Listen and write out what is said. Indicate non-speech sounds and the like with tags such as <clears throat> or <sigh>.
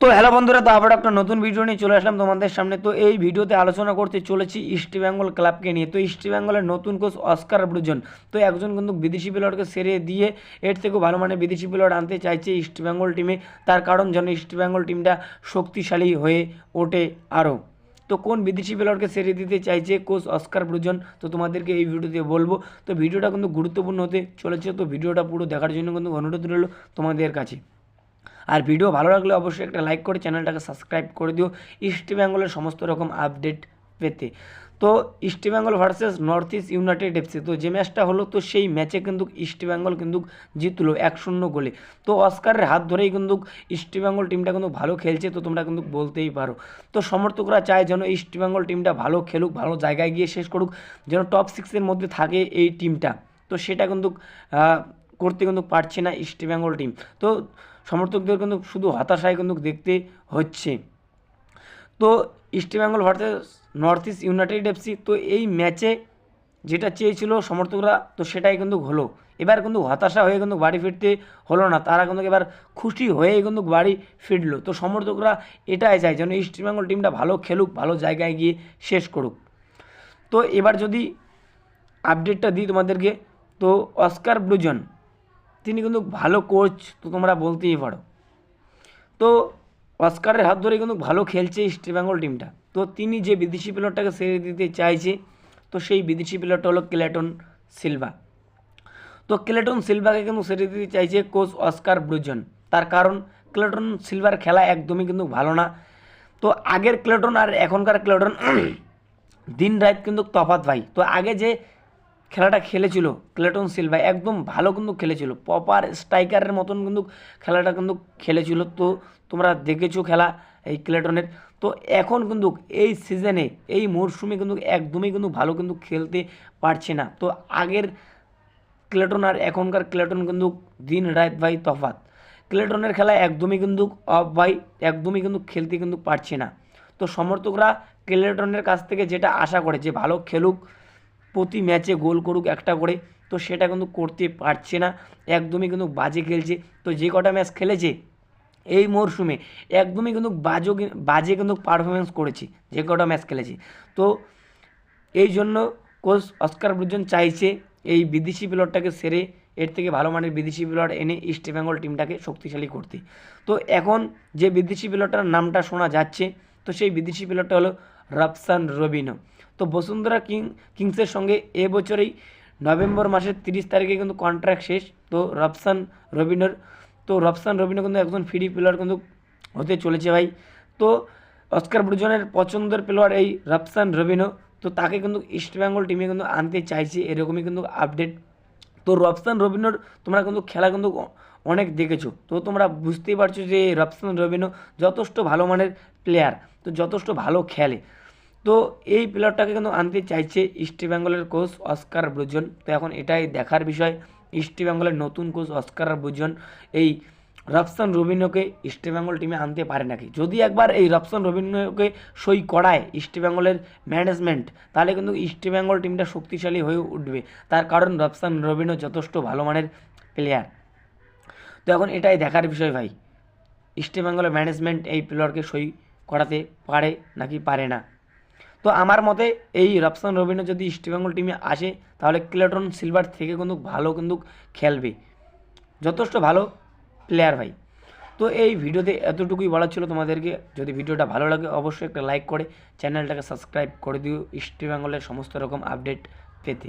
তো হ্যালো বন্ধুরা, তো আবার একটা নতুন ভিডিও নিয়ে চলে আসলাম তোমাদের সামনে। তো এই ভিডিওতে আলোচনা করতে চলেছি ইস্ট বেঙ্গল ক্লাবকে নিয়ে। তো ইস্ট বেঙ্গলের নতুন কোচ অস্কার ব্রুজন তো একজন কিন্তু বিদেশি প্লেয়ারকে সেরে দিয়ে এর থেকেও ভালো মানে বিদেশি প্লেয়ার আনতে চাইছে ইস্ট বেঙ্গল টিমে তার কারণ যেন ইস্ট বেঙ্গল টিমটা শক্তিশালী হয়ে ওঠে আরও। তো কোন বিদেশি প্লেয়ারকে সেরে দিতে চাইছে কোচ অস্কার ব্রুজন তো তোমাদেরকে এই ভিডিওতে বলব। তো ভিডিওটা কিন্তু গুরুত্বপূর্ণ হতে চলেছে। তো ভিডিওটা পুরো দেখার জন্য কিন্তু অনুরোধ রইল তোমাদের কাছে। আর ভিডিও ভালো লাগলে অবশ্যই একটা লাইক করে চ্যানেলটাকে সাবস্ক্রাইব করে দিও। ইস্ট বেঙ্গলের সমস্ত রকম আপডেট পেতে। তো East Bengal versus North East United FC তো যে ম্যাচটা হলো, তো সেই ম্যাচে কিন্তু ইস্ট বেঙ্গল কিন্তু জিতলো এক শূন্য গোলে। তো অস্কারের হাত ধরেই কিন্তু ইস্ট বেঙ্গল টিমটা কিন্তু ভালো খেলছে, তো তোমরা কিন্তু বলতেই পারো। তো সমর্থকরা চায় যেন ইস্ট বেঙ্গল টিমটা ভালো খেলুক, ভালো জায়গায় গিয়ে শেষ করুক, যেন টপ সিক্সের মধ্যে থাকে এই টিমটা তো সেটা কিন্তু করতে কিন্তু পারছে না ইস্ট বেঙ্গল টিম তো সমর্থকদের কিন্তু শুধু হতাশায় কিন্তু দেখতে হচ্ছে। তো East Bengal versus North East United FC তো এই ম্যাচে যেটা চেয়েছিল সমর্থকরা, তো সেটাই কিন্তু হলো। এবার কিন্তু হতাশা হয়ে কিন্তু বাড়ি ফিরতে হলো না, তারা কিন্তু এবার খুশি হয়ে কিন্তু বাড়ি ফিরলো। তো সমর্থকরা এটাই চায় যেন ইস্ট বেঙ্গল টিমটা ভালো খেলুক, ভালো জায়গায় গিয়ে শেষ করুক। তো এবার যদি আপডেটটা দিই তোমাদেরকে, তো অস্কার ব্লুজন তিনি কিন্তু ভালো কোচ তো তোমরা বলতেই পারো। তো অস্কারের হাত ধরে কিন্তু ভালো খেলছে ইস্ট বেঙ্গল টিমটা তো তিনি যে বিদেশি প্লেয়ারটাকে সেরে দিতে চাইছে, তো সেই বিদেশি প্লেয়ারটা হলো ক্লেটন সিলভা। তো ক্লেটন সিলভাকে কিন্তু সেরে দিতে চাইছে কোচ অস্কার ব্রুজন। তার কারণ ক্লেটন সিলভার খেলা একদমই কিন্তু ভালো না। তো আগের ক্লেটন আর এখনকার ক্লেটন <clears throat> দিন রাত কিন্তু তফাত ভাই। তো আগে যে খেলাটা খেলেছিল, ক্লেটন সিলভা একদম ভালো কিন্তু খেলেছিল। প্রপার স্ট্রাইকারের মতন কিন্তু খেলাটা কিন্তু খেলেছিল। তো তোমরা দেখেছ খেলা এই ক্লেটনের। তো এখন কিন্তু এই সিজনে এই মরশুমে কিন্তু একদমই কিন্তু ভালো কিন্তু খেলতে পারছে না। তো আগের ক্লেটন আর এখনকার ক্লেটন কিন্তু দিন রাত ভাই তফাত ক্লেটনের খেলা একদমই কিন্তু অফ ভাই, একদমই কিন্তু খেলতে কিন্তু পারছে না। তো সমর্থকরা ক্লেটনের কাছ থেকে যেটা আশা করে যে ভালো খেলুক প্রতি ম্যাচে গোল করুক একটা করে, তো সেটা কিন্তু করতে পারছে না। একদমই কিন্তু বাজে খেলছে। তো যে কটা ম্যাচ খেলেছে এই মরশুমে একদমই কিন্তু বাজো, বাজে কিন্তু পারফরমেন্স করেছে, যে কটা ম্যাচ খেলেছে। তো এই জন্য কোচ অস্কার ব্রুজন চাইছে এই বিদেশি প্লেয়ারটাকে সেরে, এর থেকে ভালো মানের বিদেশি প্লেয়ার এনে ইস্ট বেঙ্গল টিমটাকে শক্তিশালী করতে। তো এখন যে বিদেশি প্লেয়ারটার নামটা শোনা যাচ্ছে, তো সেই বিদেশি প্লেয়ারটা হলো রাফসান রবিনো তো বসুন্ধরা কিং, কিংসের সঙ্গে এবছরেই নভেম্বর মাসের তিরিশ তারিখে কিন্তু কন্ট্রাক্ট শেষ। তো রফসান রবিনোর তো রফসান রবিনো কিন্তু একজন ফ্রি প্লেয়ার কিন্তু হতে চলেছে ভাই। তো অস্কার ব্রুজনের পছন্দের প্লেয়ার এই রফসান রবিনো তো তাকে কিন্তু ইস্ট বেঙ্গল টিমে কিন্তু আনতে চাইছে, এরকমই কিন্তু আপডেট তো রফসান রবিনোর তোমরা কিন্তু খেলা কিন্তু অনেক দেখেছ। তো তোমরা বুঝতেই পারছ যে রফসান রবিনো যথেষ্ট ভালো মানের প্লেয়ার তো যথেষ্ট ভালো খেলে। তো এই প্লেয়ারটাকে কিন্তু আনতে চাইছে ইস্ট বেঙ্গলের কোচ অস্কার ব্রুজন। তো এখন এটাই দেখার বিষয়, ইস্ট বেঙ্গলের নতুন কোচ অস্কার ব্রুজন এই রফসান রবিনোকে ইস্ট বেঙ্গল টিমে আনতে পারে নাকি? যদি একবার এই রফসান রবিনোকে সই করায় ইস্ট বেঙ্গলের ম্যানেজমেন্ট, তাহলে কিন্তু ইস্ট বেঙ্গল টিমটা শক্তিশালী হয়ে উঠবে। তার কারণ রফসান রবিনো যথেষ্ট ভালো মানের প্লেয়ার তো এখন এটাই দেখার বিষয় ভাই, ইস্ট বেঙ্গলের ম্যানেজমেন্ট এই প্লেয়ারকে সই করাতে পারে নাকি পারে না? তো আমার মতে এই রফসান রবিনো যদি ইস্টবেঙ্গল টিমে আসে, তাহলে ক্লেটন সিলভার থেকে কিন্তু ভালো কিন্তু খেলবে। যথেষ্ট ভালো প্লেয়ার ভাই। তো এই ভিডিওতে এতটুকুই বলার ছিল তোমাদেরকে। যদি ভিডিওটা ভালো লাগে, অবশ্যই একটা লাইক করে, চ্যানেলটাকে সাবস্ক্রাইব করে দিও ইস্ট বেঙ্গলের সমস্ত রকম আপডেট পেতে।